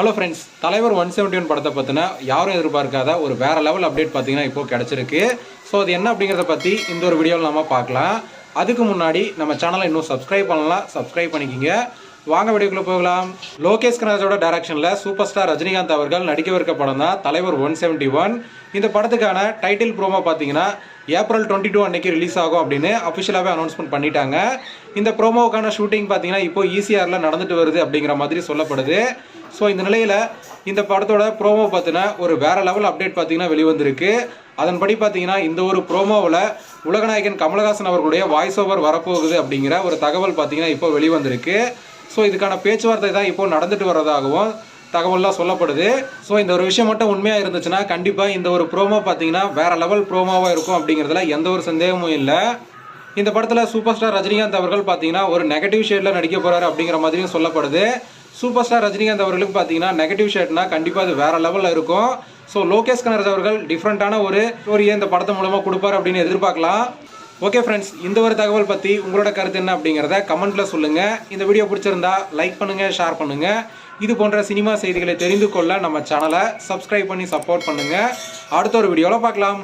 Hello friends தலைவர் one seventy one படத்தை பற்றின யாரும் எதிர்பார்க்காத ஒரு வேற லெவல் அப்டேட் பார்த்தீங்கன்னா இப்போ கிடச்சிருக்கு. ஸோ அது என்ன அப்படிங்கிறத பற்றி இந்த ஒரு வீடியோவில் நம்ம பார்க்கலாம். அதுக்கு முன்னாடி நம்ம சேனலை இன்னும் சப்ஸ்கிரைப் பண்ணலாம் சப்ஸ்கிரைப் பண்ணிக்கிங்க. வாங்க வீடியோக்குள்ளே போகலாம். லோகேஷ் கனராஜோட டேரக்ஷனில் சூப்பர் ஸ்டார் ரஜினிகாந்த் அவர்கள் நடிக்கவிருக்க படம் தான் தலைவர் ஒன் செவன்ட்டி ஒன் இந்த படத்துக்கான டைட்டில் ப்ரோமோ பார்த்தீங்கன்னா ஏப்ரல் டுவெண்ட்டி டூ அன்னைக்கு ரிலீஸ் ஆகும் அப்படின்னு அஃபிஷியலாகவே அனௌன்ஸ்மெண்ட் பண்ணிட்டாங்க. இந்த ப்ரோமோவுக்கான ஷூட்டிங் பார்த்தீங்கன்னா இப்போ ஈசிஆரில் நடந்துட்டு வருது அப்படிங்கிற மாதிரி சொல்லப்படுது. ஸோ இந்த நிலையில் இந்த படத்தோட ப்ரோமோ பார்த்தீங்கன்னா ஒரு வேற லெவல் அப்டேட் பார்த்தீங்கன்னா வெளிவந்திருக்கு. அதன்படி பார்த்தீங்கன்னா இந்த ஒரு ப்ரோமோவில் உலகநாயகன் கமலஹாசன் அவர்களுடைய வாய்ஸ் ஓவர் வரப்போகுது அப்படிங்கிற ஒரு தகவல் பார்த்தீங்கன்னா இப்போ வெளிவந்திருக்கு. ஸோ இதுக்கான பேச்சுவார்த்தை தான் இப்போ நடந்துட்டு வர்றதாகவும் தகவல்லாம் சொல்லப்படுது. ஸோ இந்த ஒரு விஷயம் மட்டும் உண்மையாக இருந்துச்சுன்னா கண்டிப்பாக இந்த ஒரு ப்ரோமோ பார்த்தீங்கன்னா வேற லெவல் ப்ரோமோவாக இருக்கும் அப்படிங்கிறதுல எந்த ஒரு சந்தேகமும் இல்லை. இந்த படத்தில் சூப்பர் ஸ்டார் ரஜினிகாந்த் அவர்கள் பார்த்தீங்கன்னா ஒரு நெகட்டிவ் ஷேடில் நடிக்க போகிறாரு அப்படிங்கிற மாதிரியும் சொல்லப்படுது. சூப்பர் ஸ்டார் ரஜினிகாந்த் அவர்களுக்கு பார்த்தீங்கன்னா நெகட்டிவ் ஷேட்னா கண்டிப்பாக அது வேற லெவலில் இருக்கும். ஸோ லோகேஷ் கனராஜ் அவர்கள் டிஃப்ரெண்ட்டான ஒரு ஸ்டோரியை இந்த படத்தை மூலமாக கொடுப்பார் அப்படின்னு எதிர்பார்க்கலாம். ஓகே ஃப்ரெண்ட்ஸ் இந்த ஒரு தகவல் பற்றி உங்களோட கருத்து என்ன அப்படிங்கிறத கமெண்ட்டில் சொல்லுங்கள் இந்த வீடியோ பிடிச்சிருந்தா லைக் பண்ணுங்கள் ஷேர் பண்ணுங்கள் இது போன்ற சினிமா செய்திகளை தெரிந்து கொள்ள நம்ம சேனலை சப்ஸ்கிரைப் பண்ணி சப்போர்ட் பண்ணுங்கள் அடுத்த ஒரு வீடியோவில் பார்க்கலாம்.